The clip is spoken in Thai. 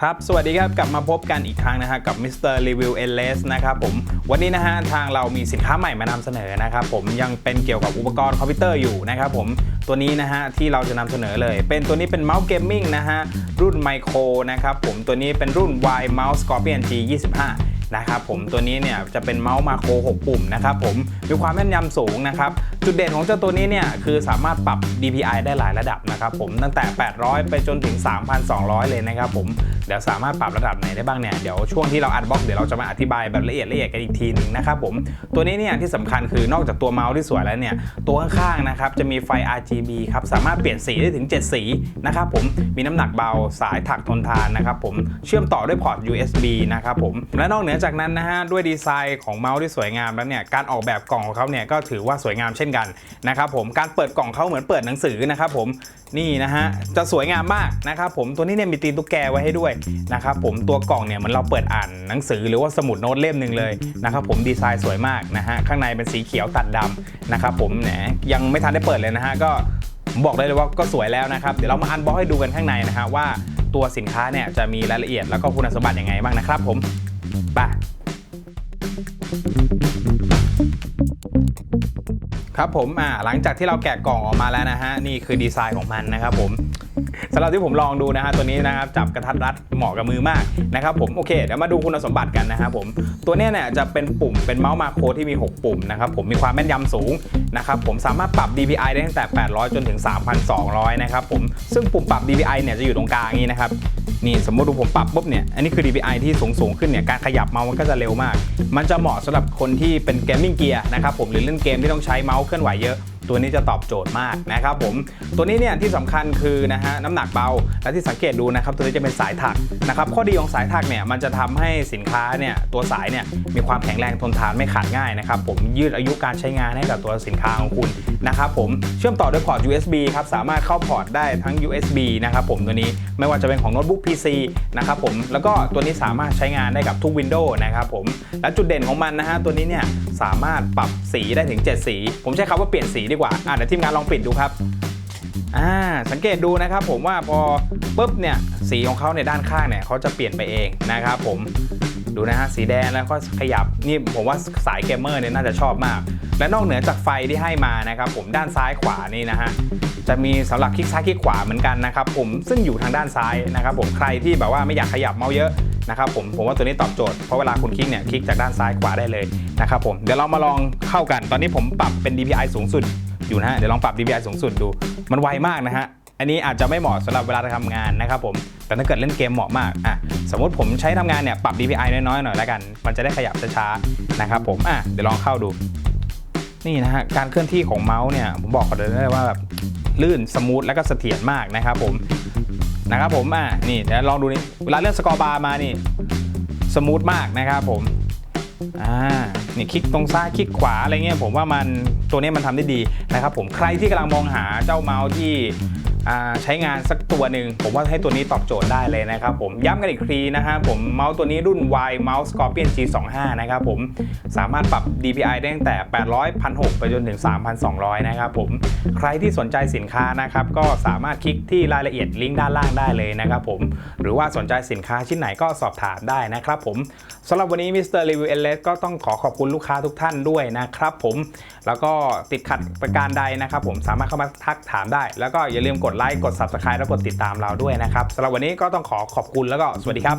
ครับ สวัสดีครับ กลับมาพบกันอีกครั้งนะฮะกับ Mr. Review e l e s นะครับผม วันนี้นะฮะทางเรามีสินค้าใหม่มานำเสนอนะครับผม ยังเป็นเกี่ยวกับอุปกรณ์คอมพิวเตอร์อยู่นะครับผม ตัวนี้นะฮะที่เราจะนำเสนอเลย เป็นตัวนี้เป็นเมาส์เกมมิ่งนะฮะ รุ่นไมโครนะครับผม ตัวนี้เป็นรุ่น Y Mouse Scorpion G25 นะครับผมตัวนี้เนี่ยจะเป็นเมาส์มาโคร 6 ปุ่มนะครับผมมีความแม่นยำสูงนะครับ จุดเด่นของเจ้าตัวนี้เนี่ยคือสามารถปรับ DPI ได้หลายระดับนะครับผมตั้งแต่ 800 ไปจนถึง 3,200 เลยนะครับผมเดี๋ยวสามารถปรับระดับไหนได้บ้างเนี่ยเดี๋ยวช่วงที่เราอัดบล็อกเดี๋ยวเราจะมาอธิบายแบบละเอียดละเอียดกันอีกทีหนึงนะครับผมตัวนี้เนี่ยที่สำคัญคือนอกจากตัวเมาส์ที่สวยแล้วเนี่ยตัวข้างๆนะครับจะมีไฟ RGB ครับสามารถเปลี่ยนสีได้ถึง 7 สีนะครับผมมีน้ำหนักเบาสายถักทนทานนะครับผมเชื่อมต่อด้วยพอร์ต USB นะครับผมและนอกเหนือจากนั้นนะฮะด้วยดีไซน์ของเมาส์ที่สวยงามแล้วเนี่ยการออกแบบกล่องของเขาเนี่ยก็ถือว่าสวยงามเช่นกันนะครับผมการเปิดกล่องเขาเหมือนเปิดหนังสือนะครับผมนี่นะฮะจะสวยงามมากนะครับผมตัวนี้เนี่ยมีตีนตุ๊กแกไว้ให้ด้วยนะครับผมตัวกล่องเนี่ยเหมือนเราเปิดอ่านหนังสือหรือว่าสมุดโน้ตเล่มหนึ่งเลยนะครับผมดีไซน์สวยมากนะฮะข้างในเป็นสีเขียวตัดดำนะครับผมแหนยังไม่ทันได้เปิดเลยนะฮะก็บอกได้เลยว่าก็สวยแล้วนะครับ เดี๋ยวเรามาอันบ็อกให้ดูกันข้างในนะฮะว่าตัวสินค้าเนี่ยจะมีรายละเอียดแล้วก็คุณสมบัติยังไงบ้างนะครับผมไป ครับผมอ่าหลังจากที่เราแกะกล่องออกมาแล้วนะฮะนี่คือดีไซน์ของมันนะครับผมสำหรับที่ผมลองดูนะฮะตัวนี้นะครับจับกระทัดรัดเหมาะกับมือมากนะครับผมโอเคเดี๋ยวมาดูคุณสมบัติกันนะครับผมตัวเนี้ยเนี่ยจะเป็นปุ่มเป็นเมาส์มาโครที่มี 6 ปุ่มนะครับผมมีความแม่นยำสูงนะครับผมสามารถปรับ DPI ได้ตั้งแต่ 800 จนถึง 3,200 นะครับผมซึ่งปุ่มปรับ DPI เนี่ยจะอยู่ตรงกลางนี้นะครับ นี่สมมติดูผมปรับปุ๊บเนี่ยอันนี้คือ DPI ที่สูงสูงๆขึ้นเนี่ยการขยับเมาส์มันก็จะเร็วมาก มันจะเหมาะสำหรับคนที่เป็นเกมมิ่งเกียร์นะครับผมหรือเล่นเกมที่ต้องใช้เมาส์เคลื่อนไหวเยอะ ตัวนี้จะตอบโจทย์มากนะครับผมตัวนี้เนี่ยที่สำคัญคือนะฮะน้ำหนักเบา และที่สังเกตดูนะครับตัวนี้จะเป็นสายถักนะครับข้อดีของสายถักเนี่ยมันจะทำให้สินค้าเนี่ยตัวสายเนี่ยมีความแข็งแรงทนทานไม่ขาดง่ายนะครับผมยืดอายุการใช้งานให้กับตัวสินค้าของคุณนะครับผมเชื่อมต่อด้วยพอร์ต USB ครับสามารถเข้าพอร์ตได้ทั้ง USB นะครับผมตัวนี้ไม่ว่าจะเป็นของโน้ตบุ๊ก PC นะครับผมแล้วก็ตัวนี้สามารถใช้งานได้กับทุก Windows นะครับผมและจุดเด่นของมันนะฮะตัวนี้เนี่ยสามารถปรับสีได้ถึง 7 สี ผมใช้คำว่าเปลี่ยนสีดีกว่าอะเดี๋ยวทีมงานลองปิดดูครับอ่าสังเกตดูนะครับผมว่าพอปุ๊บเนี่ยสีของเขาในยด้านข้างเนี่ยเขาจะเปลี่ยนไปเองนะครับผมดูนะฮะสีแดงแล้วก็ขยับนี่ผมว่าสายเกมเมอร์เนี่ยน่าจะชอบมาก และนอกเหนือจากไฟที่ให้มานะครับผมด้านซ้ายขวานี่นะฮะจะมีสำหรับคลิกซ้ายคลิกขวาเหมือนกันนะครับผมซึ่งอยู่ทางด้านซ้ายนะครับผมใครที่แบบว่าไม่อยากขยับเมาส์เยอะนะครับผมผมว่าตัวนี้ตอบโจทย์เพราะเวลาคุณคลิกเนี่ยคลิกจากด้านซ้ายขวาได้เลยนะครับผมเดี๋ยวเรามาลองเข้ากัน ตอนนี้ผมปรับเป็น DPI สูงสุด อยู่นะฮะ เดี๋ยวลองปรับ DPI สูงสุดดู มันไวมากนะฮะ อันนี้อาจจะไม่เหมาะสำหรับเวลาทำงานนะครับผม แต่ถ้าเกิดเล่นเกมเหมาะมาก อะ สมมติผมใช้ทำงานเนี่ยปรับ DPI น้อยๆหน่อยแล้วกัน มันจะได้ขยับช้าๆ นะครับผม อะ เดี๋ยวลองเข้าดู นี่นะฮะ การเคลื่อนที่ของเมาส์เนี่ย ผมบอกก่อนเลยได้ว่าแบบลื่น สมูท แล้วก็เสถียรมากนะครับผม นะครับผม อะ นี่เดี๋ยวลองดูนี่ เวลาเลื่อนสกอร์บาร์มานี่ สมูทมากนะครับผม อ่านี่คลิกตรงซ้ายคลิกขวาอะไรเงี้ยผมว่ามันตัวนี้มันทำได้ดีนะครับผมใครที่กำลังมองหาเจ้าเมาส์ที่ ใช้งานสักตัวหนึ่งผมว่าให้ตัวนี้ตอบโจทย์ได้เลยนะครับผมย้ำกันอีกทีนะฮะผมเมาส์ตัวนี้รุ่น Y Mouse Scorpion G25 นะครับผมสามารถปรับ DPI ได้ตั้งแต่ 800 1,600 ไปจนถึง 3,200 นะครับผมใครที่สนใจสินค้านะครับก็สามารถคลิกที่รายละเอียดลิงก์ด้านล่างได้เลยนะครับผมหรือว่าสนใจสินค้าชิ้นไหนก็สอบถามได้นะครับผมสำหรับวันนี้ Mr. Review e l e s ก็ต้องขอขอบคุณลูกค้าทุกท่านด้วยนะครับผมแล้วก็ติดขัดประการใดนะครับผมสามารถเข้ามาทักถามได้ แล้วก็อย่าลืมกดดไลค์กด Subscribe แล้วกดติดตามเราด้วยนะครับสำหรับวันนี้ก็ต้องขอขอบคุณแล้วก็สวัสดีครับ